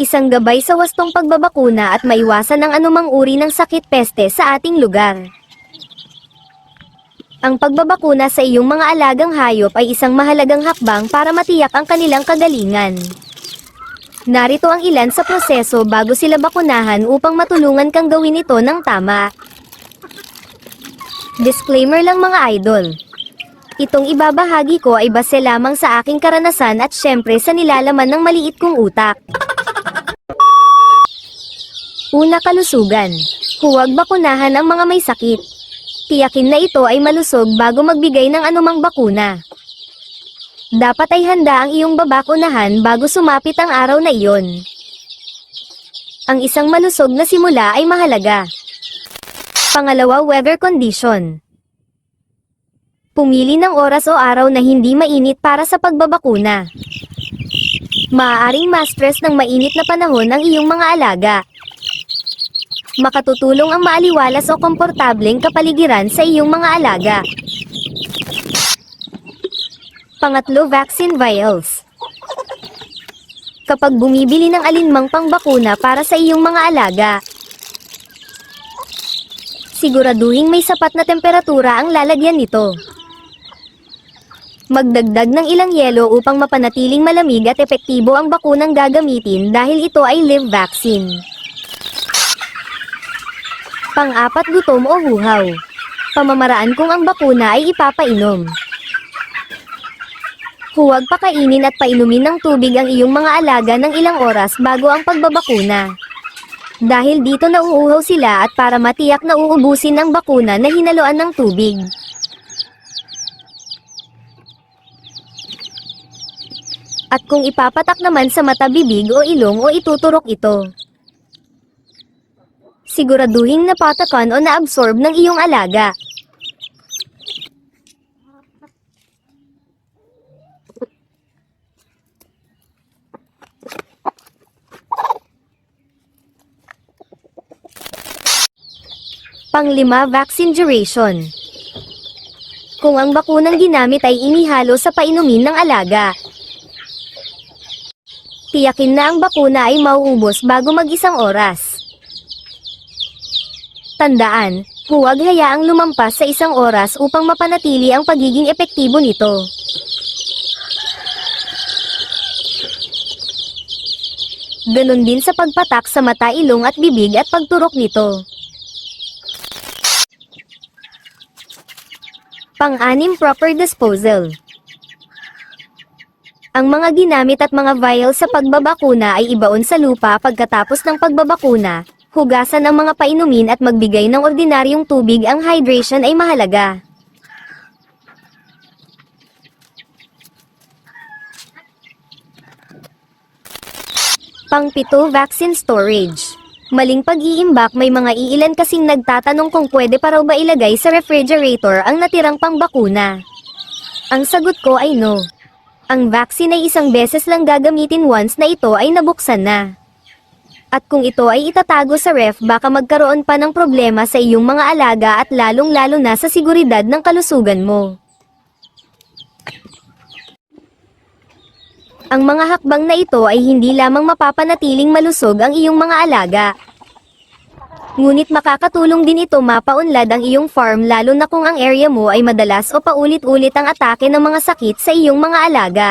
Isang gabay sa wastong pagbabakuna at maiwasan ang anumang uri ng sakit peste sa ating lugar. Ang pagbabakuna sa iyong mga alagang hayop ay isang mahalagang hakbang para matiyak ang kanilang kagalingan. Narito ang ilan sa proseso bago sila bakunahan upang matulungan kang gawin ito ng tama. Disclaimer lang mga idol. Itong ibabahagi ko ay base lamang sa aking karanasan at syempre sa nilalaman ng maliit kong utak. Una kalusugan. Huwag bakunahan ang mga may sakit. Tiyakin na ito ay malusog bago magbigay ng anumang bakuna. Dapat ay handa ang iyong babakunahan bago sumapit ang araw na iyon. Ang isang malusog na simula ay mahalaga. Pangalawa, weather condition. Pumili ng oras o araw na hindi mainit para sa pagbabakuna. Maaaring ma-stress ng mainit na panahon ang iyong mga alaga. Makatutulong ang maaliwalas o komportableng kapaligiran sa iyong mga alaga. Pangatlo, vaccine vials. Kapag bumibili ng alinmang pangbakuna para sa iyong mga alaga, siguraduhin may sapat na temperatura ang lalagyan nito. Magdagdag ng ilang yelo upang mapanatiling malamig at epektibo ang bakunang gagamitin dahil ito ay live vaccine. Pang-apat gutom o huhaw. Pamamaraan kung ang bakuna ay ipapainom. Huwag pakainin at painumin ng tubig ang iyong mga alaga ng ilang oras bago ang pagbabakuna. Dahil dito nauuhaw sila at para matiyak na uubusin ng bakuna na hinaluan ng tubig. At kung ipapatak naman sa mata bibig o ilong o ituturok ito. Siguraduhin napatakan o naabsorb ng iyong alaga. Panglima, vaccine duration. Kung ang bakunang ginamit ay inihalo sa painumin ng alaga, tiyakin na ang bakuna ay mauubos bago mag-isang oras. Tandaan, huwag hayaang lumampas sa isang oras upang mapanatili ang pagiging epektibo nito. Ganon din sa pagpatak sa mata, ilong at bibig at pagturok nito. Pang-anim proper disposal. Ang mga ginamit at mga vial sa pagbabakuna ay ibaon sa lupa pagkatapos ng pagbabakuna, hugasan ang mga painumin at magbigay ng ordinaryong tubig ang hydration ay mahalaga. Pangpito Vaccine Storage Maling pag-iimbak may mga iilan kasing nagtatanong kung pwede pa raw ba ilagay sa refrigerator ang natirang pangbakuna. Ang sagot ko ay no. Ang vaccine ay isang beses lang gagamitin once na ito ay nabuksan na. At kung ito ay itatago sa ref baka magkaroon pa ng problema sa iyong mga alaga at lalong-lalo na sa seguridad ng kalusugan mo. Ang mga hakbang na ito ay hindi lamang mapapanatiling malusog ang iyong mga alaga. Ngunit makakatulong din ito mapaunlad ang iyong farm lalo na kung ang area mo ay madalas o paulit-ulit ang atake ng mga sakit sa iyong mga alaga.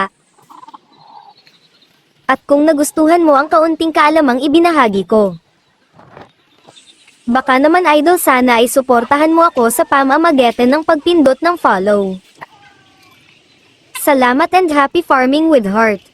At kung nagustuhan mo ang kaunting kaalamang ibinahagi ko. Baka naman idol sana ay suportahan mo ako sa pamamagitan ng pagpindot ng follow. Salamat and happy farming with heart.